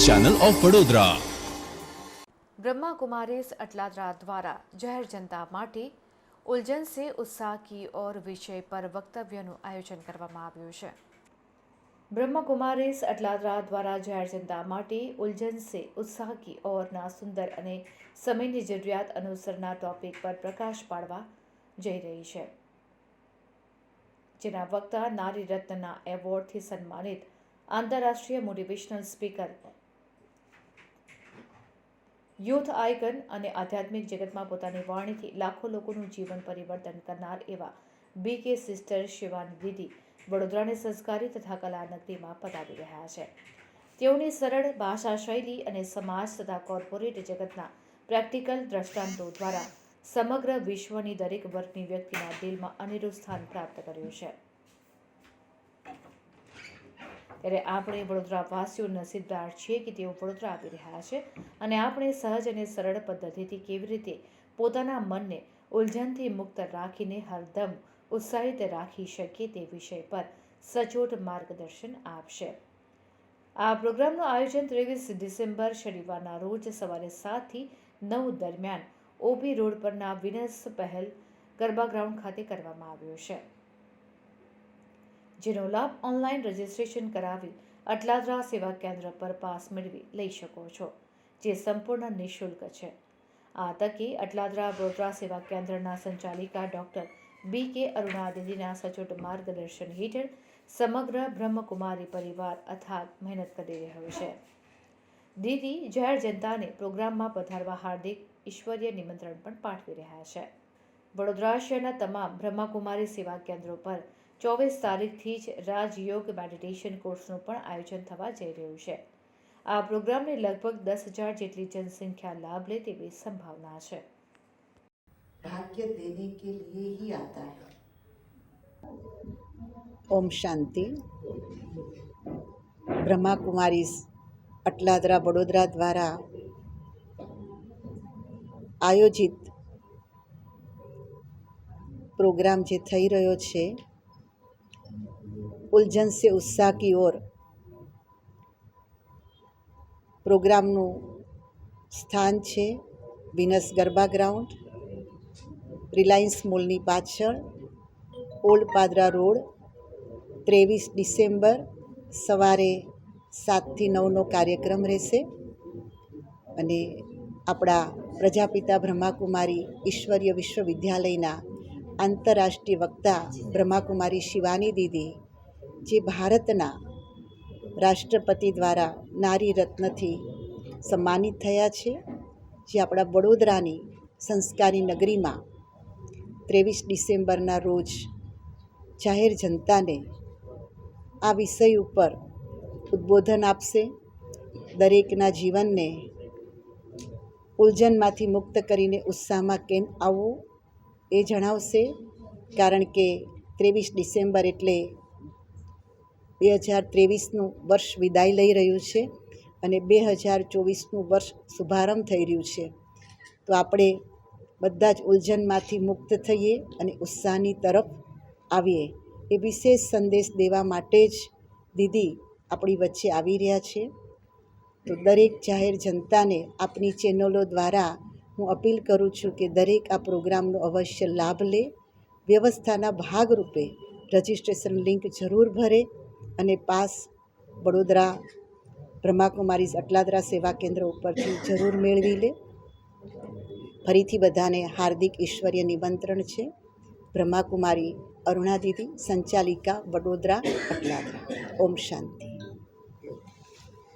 channel of Vadodara. Brahma Atladra द्वारा જાહેર જનતા માટે ઉલઝન સે ઉત્સાહ કી ઓર વિષય પર વક્તવ્યનું આયોજન કરવામાં આવ્યું છે બ્રહ્મકુમારીસ અટલાદરા દ્વારા જાહેર જનતા માટે ઉલઝન સે ઉત્સાહ કી ઓરના સુંદર અને સમયની જરૂરિયાત અનુસરના ટોપિક પર પ્રકાશ પાડવા જઈ રહી છે જેના વક્તા નારી રત્નના એવોર્ડથી સન્માનિત આંતરરાષ્ટ્રીય મોટિવેશનલ સ્પીકર યુથ આયકન અને આધ્યાત્મિક જગતમાં પોતાની વાણીથી લાખો લોકોનું જીવન પરિવર્તન કરનાર એવા બી કે સિસ્ટર શિવાની દીદી વડોદરાને સંસ્કારી તથા કલા નગરીમાં પધારી રહ્યા છે. તેઓની સરળ ભાષા શૈલી અને સમાજ તથા કોર્પોરેટ જગતના પ્રેક્ટિકલ દ્રષ્ટાંતો દ્વારા સમગ્ર વિશ્વની દરેક વર્ગની વ્યક્તિના દિલમાં અનેરું સ્થાન પ્રાપ્ત કર્યું છે. ત્યારે આપણે વડોદરાવાસીઓ નસીબદાર છીએ કે તેઓ વડોદરા આવી રહ્યા છે અને આપણે સહજ અને સરળ પદ્ધતિથી કેવી રીતે પોતાના મનને ઉલઝનથી મુક્ત રાખીને હરદમ ઉત્સાહિત રાખી શકીએ તે વિષય પર સચોટ માર્ગદર્શન આપશે. આ પ્રોગ્રામનું આયોજન ત્રેવીસ ડિસેમ્બર શનિવારના રોજ સવારે સાતથી નવ દરમિયાન ઓબી રોડ પરના વિનસ પહેલ ગરબા ગ્રાઉન્ડ ખાતે કરવામાં આવ્યો છે. જેનો લાભ ઓનલાઈન રજીસ્ટ્રેશન કરાવી અટલાદરા સેવા કેન્દ્ર પર પાસ મેળવી લઈ શકો છો, જે સંપૂર્ણ નિઃશુલ્ક છે. આ તકે અટલાદરા વડોદરા સેવા કેન્દ્રના સંચાલિકા ડૉક્ટર બી કે અરુણા દીદીના સચોટ માર્ગદર્શન હેઠળ સમગ્ર બ્રહ્મકુમારી પરિવાર અથાગ મહેનત કરી રહ્યો છે. દીદી જાહેર જનતાને પ્રોગ્રામમાં પધારવા હાર્દિક ઈશ્વરીય નિમંત્રણ પણ પાઠવી રહ્યા છે. વડોદરા શહેરના તમામ બ્રહ્માકુમારી સેવા કેન્દ્રો પર ચોવીસ તારીખથી જ રાજયોગ મેડિટેશન કોર્સનું પણ આયોજન થવા જઈ રહ્યું છે. આ પ્રોગ્રામને લગભગ દસ હજાર જેટલી જનસંખ્યા લાભ લે તેવી સંભાવના છે. ભાગ્ય દેને કે લીએ હી આતા હૈ. ઓમ શાંતિ. બ્રહ્માકુમારી અટલાદરા વડોદરા દ્વારા આયોજિત પ્રોગ્રામ જે થઈ રહ્યો છે ઉલઝન સે ઉત્સાહ કી ઓર પ્રોગ્રામનું સ્થાન છે વિનસ ગરબા ગ્રાઉન્ડ, રિલાયન્સ મોલની પાછળ, ઓલ્ડ પાદરા રોડ, ત્રેવીસ ડિસેમ્બર સવારે સાતથી નવનો કાર્યક્રમ રહેશે. અને આપણા પ્રજાપિતા બ્રહ્માકુમારી ઈશ્વરીય વિશ્વવિદ્યાલયના આંતરરાષ્ટ્રીય વક્તા બ્રહ્માકુમારી શિવાની દીદી જે ભારતના રાષ્ટ્રપતિ દ્વારા નારી રત્નથી સન્માનિત થયા છે, જે આપણા વડોદરાની સંસ્કારી નગરીમાં ત્રેવીસ ડિસેમ્બરના રોજ જાહેર જનતાને આ વિષય ઉપર ઉદ્બોધન આપશે. દરેકના જીવનને ઉલ્જનમાંથી મુક્ત કરીને ઉત્સાહમાં કેમ આવવું એ જણાવશે, કારણ કે ત્રેવીસ ડિસેમ્બર એટલે બે હજાર ત્રેવીસનું વર્ષ વિદાય લઈ રહ્યું છે અને બે હજાર ચોવીસનું વર્ષ શુભારંભ થઈ રહ્યું છે. તો આપણે બધા જ ઉલઝનમાંથી મુક્ત થઈએ અને ઉત્સાહની તરફ આવીએ. એ વિશેષ સંદેશ દેવા માટે જ દીદી આપણી વચ્ચે આવી રહ્યા છે. તો દરેક જાહેર જનતાને આપની ચેનલો દ્વારા હું અપીલ કરું છું કે દરેક આ પ્રોગ્રામનો અવશ્ય લાભ લે. વ્યવસ્થાના ભાગરૂપે રજિસ્ટ્રેશન લિંક જરૂર ભરે. અને પાસ વડોદરા બ્રહ્માકુમારીઝ અટલાદરા સેવા કેન્દ્ર ઉપરથી જરૂર મેળવી લે. ફરીથી બધાને હાર્દિક ઈશ્વરીય નિમંત્રણ છે. બ્રહ્માકુમારી અરુણા દીદી સંચાલિકા વડોદરા અટલાદરા. ઓમ શાંતિ.